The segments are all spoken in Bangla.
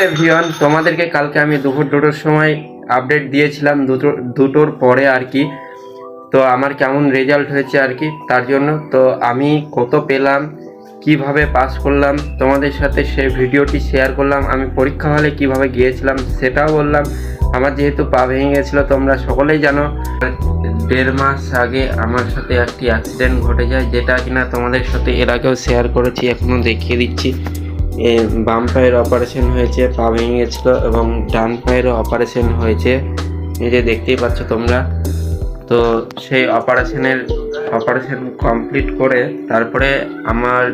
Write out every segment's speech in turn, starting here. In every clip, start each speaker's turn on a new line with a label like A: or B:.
A: এভরিওয়ান তোমাদেরকে কালকে আমি দুপুর দুটোর সময় আপডেট দিয়েছিলাম দুটো, দুটোর পরে আর কি। তো আমার কেমন রেজাল্ট হয়েছে আর কি, তার জন্য। তো আমি কত পেলাম, কীভাবে পাস করলাম, তোমাদের সাথে সেই ভিডিওটি শেয়ার করলাম, আমি পরীক্ষা হলে কীভাবে গিয়েছিলাম সেটাও বললাম। আমার যেহেতু পা ভেঙে গেছিল, তোমরা সকলেই জানো। দেড় মাস আগে আমার সাথে একটি অ্যাক্সিডেন্ট ঘটে যায়, যেটা কিনা তোমাদের সাথে এর আগেও শেয়ার করেছি এখনও দেখিয়ে দিচ্ছি। বাম পায়ের অপারেশন হয়েছে, পা ভেঙে গেছিল এবং ডান পায়েরও অপারেশন হয়েছে। যে দেখতেই পাচ্ছ তোমরা। তো সেই অপারেশনের অপারেশন কমপ্লিট করে তারপরে আমার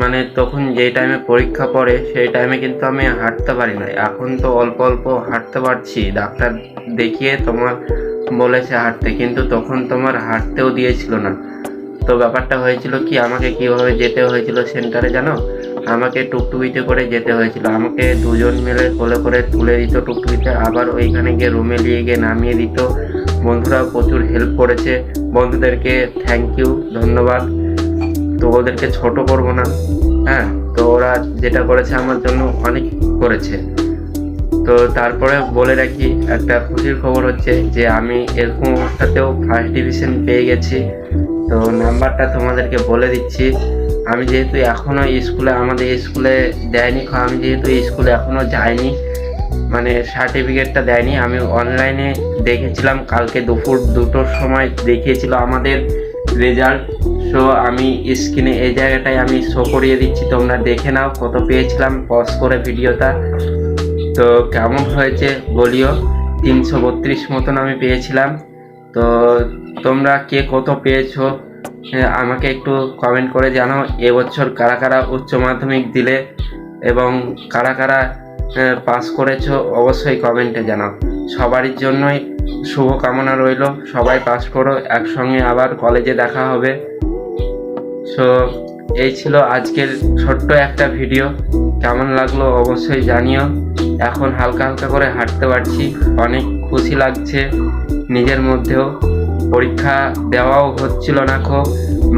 A: মানে তখন যেই টাইমে পরীক্ষা পড়ে, সেই টাইমে কিন্তু আমি হাঁটতে পারি না এখন তো অল্প অল্প হাঁটতে পারছি। ডাক্তার দেখিয়ে তোমার বলেছে হাঁটতে, কিন্তু তখন তোমার হাঁটতেও দিয়েছিল না। তো ব্যাপারটা হয়েছিল কি? আমাকে কীভাবে যেতে হয়েছিল সেন্টারে জানো? আমাকে টুকটুকিতে করে যেতে হয়েছিল। আমাকে দুজন মিলে কোলে করে তুলে দিত টুকটুকিতে। আবার ওইখানে গিয়ে রুমে নিয়ে গিয়ে নামিয়ে দিত। বন্ধুরা প্রচুর হেল্প করেছে। বন্ধুদেরকে থ্যাংক ইউ ধন্যবাদ। তো ওদেরকে ছোট করব না। হ্যাঁ তো ওরা যেটা করেছে আমার জন্য অনেক করেছে। তো তারপরে বলে রাখি, একটা খুশির খবর হচ্ছে যে আমি এরকম অবস্থাতেও ফার্স্ট ডিভিশন পেয়ে গেছি। তো নাম্বারটা তোমাদেরকে বলে দিচ্ছি। আমি যেহেতু এখনও স্কুলে, আমাদের স্কুলে দেয়নি আমি যেহেতু স্কুলে এখনও যাইনি মানে সার্টিফিকেটটা দেয়নি, আমি অনলাইনে দেখেছিলাম, কালকে দুপুর দুটোর সময় দেখিয়েছিল আমাদের রেজাল্ট সো আমি স্ক্রিনে এই জায়গাটায় আমি শো করিয়ে দিচ্ছি, তোমরা দেখে নাও কত পেয়েছিলাম পজ করে ভিডিওটা। তো কেমন হয়েছে বলিও, তিনশো বত্রিশ মতন আমি পেয়েছিলাম, তো তোমরা কে কত পেয়েছ আমাকে একটু কমেন্ট করে জানাও এবছর কারা কারা উচ্চ মাধ্যমিক দিলে এবং কারা কারা পাস করেছ, অবশ্যই কমেন্টে জানাও। সবারই জন্যই শুভ কামনা রইল, সবাই পাস করো, একসঙ্গে আবার কলেজে দেখা হবে। সো এই ছিল আজকের ছোট্ট একটা ভিডিও কেমন লাগল অবশ্যই জানিও। এখন হালকা হালকা করে হাঁটতে পারছি, অনেক খুশি লাগছে নিজের মধ্যেও। পরীক্ষা দেওয়াও হচ্ছিল না খুব।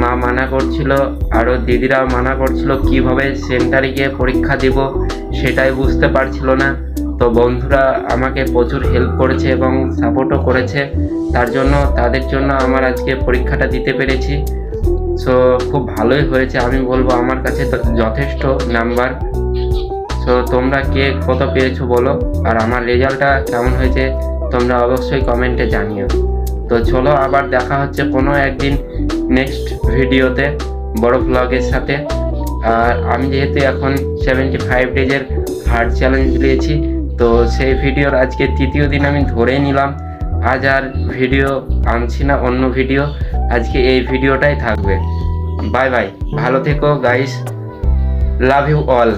A: মা মানা করছিল আরও দিদিরাও মানা করছিল, কীভাবে সেন্টারে গিয়ে পরীক্ষা দেব সেটাই বুঝতে পারছিল না। তো বন্ধুরা আমাকে প্রচুর হেল্প করেছে এবং সাপোর্টও করেছে। তার জন্য, তাদের জন্য আমার আজকে পরীক্ষাটা দিতে পেরেছি। সো খুব ভালোই হয়েছে, আমি বলব আমার কাছে যথেষ্ট নাম্বার সো তোমরা কে কত পেয়েছ বলো? আর আমার রেজাল্টটা কেমন হয়েছে? তোমরা অবশ্যই কমেন্টে জানিও। তো চলো আবার দেখা হচ্ছে কোনো একদিন নেক্সট ভিডিওতে বড় ব্লগের সাথে। আর আমি যেহেতু এখন সেভেন্টি ফাইভ ডেজের হার্ড চ্যালেঞ্জ দিয়েছি, তো সেই ভিডিওর আজকে তৃতীয় দিন আমি ধরেই নিলাম। আজ আর ভিডিও আনছি না, অন্য ভিডিও আজকে এই ভিডিওটাই থাকবে। বাই বাই ভালো থেকো গাইস লাভ ইউ অল